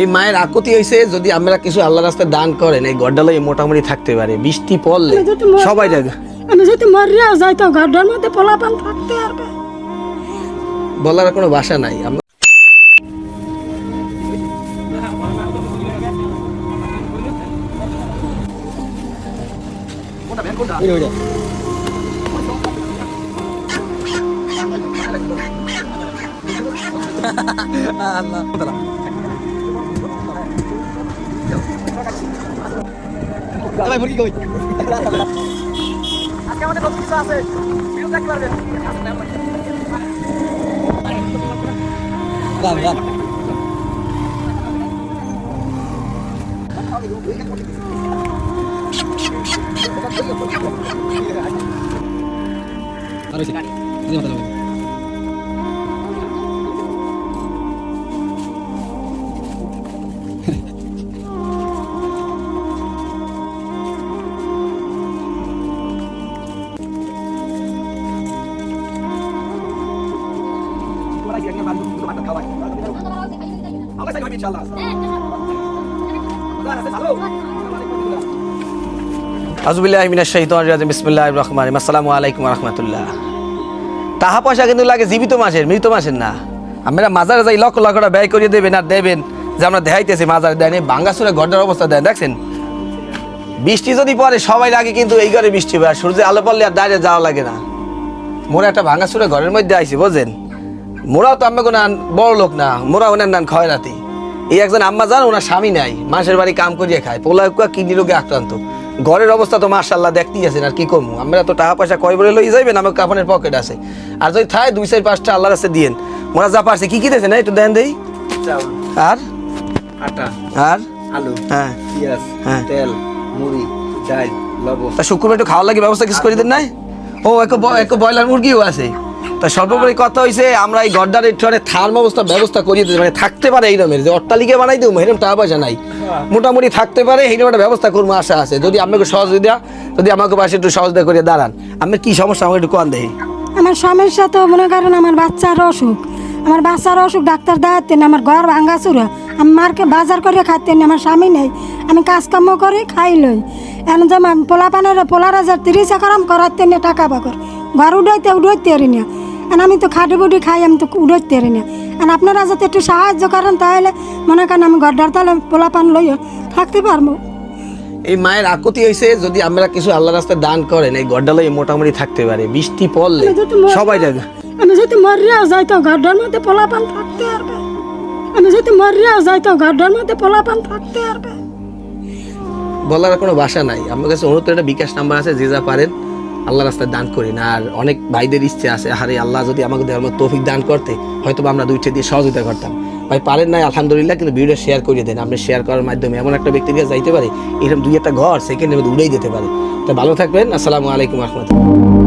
এই মায়ের আকুতি হয়েছে যদি আমরা কিছু আল্লাহ রাস্তায় দান করেন এই গড্ডালয়ে মোটামুটি থাকতে পারে। বৃষ্টি পড়লে সবাই যাবে আমি যদি মরিয়াও যাই তো ঘরটার মধ্যে পোলাপান থাকতে পারবে বলার কোনো ভাষা নাই। আমরা দাদা মুরগি কই আজকে আমাদের কত কিছু আছে ভিউ দেখতে পারবেন রাম রাম আর হয়েছে আজবিল্লাহ রাজিম, বিসমিল্লাহির রহমানির আসসালামু আলাইকুম টাকা পয়সা কিন্তু লাগে জীবিত মাসের মৃত মাসের না। আমরা মাজারে যাই, লক্ষ লক্ষ ব্যয় করিয়ে দেবেন আর দেবেন যে আমরা দেখাইতেছি, মাজারে দেন এই ভাঙ্গাসুরে ঘরটার অবস্থা দেন। দেখছেন? বৃষ্টি যদি পড়ে, সবাই লাগে কিন্তু এই ঘরে বৃষ্টি হবে আর সূর্যের আলো পড়লে আর দাঁড়িয়ে যাওয়া লাগে না। মোরা একটা ভাঙ্গাসুরে ঘরের মধ্যে আইছি, বুঝছেন? মোরাও তো আমি কোনো বড় লোক না মোরা ওনার নাম খয়রাতি এই একজন আম্মা জান ওনার স্বামী নাই মাসের বাড়ি কাম করিয়ে খায়। পোলা কিডনি রোগে আক্রান্ত। ঘরের অবস্থা তো মার্শাল্লাহ দেখতেই আছেন আর কি করব? আমরা তো টাকা পয়সা কয় বলে লই যাইবেন আমার কাপনের পকেট আছে। আর যদি থায় দুই চার পাঁচটা আল্লাহর কাছে দিয়েন। মোরা যা পারছে কি কি দিয়েছে না একটু দেন দেই? আর? আটা আর? আলু হ্যাঁ। পেঁয়াজ হ্যাঁ। তেল মুড়ি ডাল লবণ। তা শুক্রবার একটু খাওয়ার লাগে ব্যবস্থা কিছু করে দেন নাই? ও এক এক ব্রয়লার মুরগিও আছে। তা সর্বোপরি কথা হয়েছে আমরা এই গড্ডার একটু থার্ম অবস্থা ব্যবস্থা করিয়ে দিতে মানে থাকতে পারে এইরকমের যে অট্টালিকা বানাই দেবো এরকম টাকা পয়সা নাই। মোটামুটি থাকতে পারে এইরকম একটা ব্যবস্থা করব, আশা আছে। যদি আমাকে সহযোগিতা, যদি আমাকে পাশে একটু সহযোগিতা করে দাঁড়ান। আমি কি সমস্যা, আমাকে একটু কন দেখি। আমার সমস্যা তো মনে করেন আমার বাচ্চার অসুখ। আমার বাচ্চার অসুখ, ডাক্তার দেখাতেন আমার ঘর ভাঙ্গা চুরা আমি মার্কে বাজার করে খাইতেন আমার স্বামী নেই। আমি কাজকর্ম করে, খাই লই। এখন যেমন পোলা পানের পোলার হাজার তিরিশ একরাম করাতেন টাকা বাকর। ঘর উড়াইতে উড়াইতে পারি না। এখন আমি তো খাটি বুটি খাই আমি তো উড়াইতে পারি না। এখন আপনারা যাতে একটু সাহায্য করেন তাহলে মনে করেন আমি ঘরটার তাহলে পোলা পান লইয়া থাকতে পারব। এই মায়ের আকুতি হয়েছে যদি আমরা কিছু আল্লাহ রাস্তায় দান করেন এই গড্ডালয়ে মোটামুটি থাকতে পারে। বৃষ্টি পড়লে সবাই যাবে আমি যদি মরিয়া যাই তো ঘরটার মধ্যে পোলাপান থাকতে পারবে। আমি যদি মরিয়া যাই তো ঘরটার মধ্যে পোলাপান থাকতে পারবে। বলার কোনো ভাষা নাই। আমার কাছে অনুরোধ একটা বিকাশ নাম্বার আছে যে যা পারেন। আল্লাহ রাস্তায় দান করি না, আর অনেক ভাইদের ইচ্ছে আছে, আরে আল্লাহ যদি আমাকে মতো তৌফিক দান করতে হয়তো আমরা দুইটা দিয়ে সহযোগিতা করতাম। ভাই, পারেন নাই, আলহামদুলিল্লাহ, কিন্তু ভিডিও শেয়ার করিয়ে দেন। আপনি শেয়ার করার মাধ্যমে এমন একটা ব্যক্তির কাছে যাইতে পারে, এরকম দুই একটা ঘর সেকেন্ডের মধ্যে উড়েই যেতে পারে। তা ভালো থাকবেন, আসসালামু আলাইকুম রহমতুল্লাহ।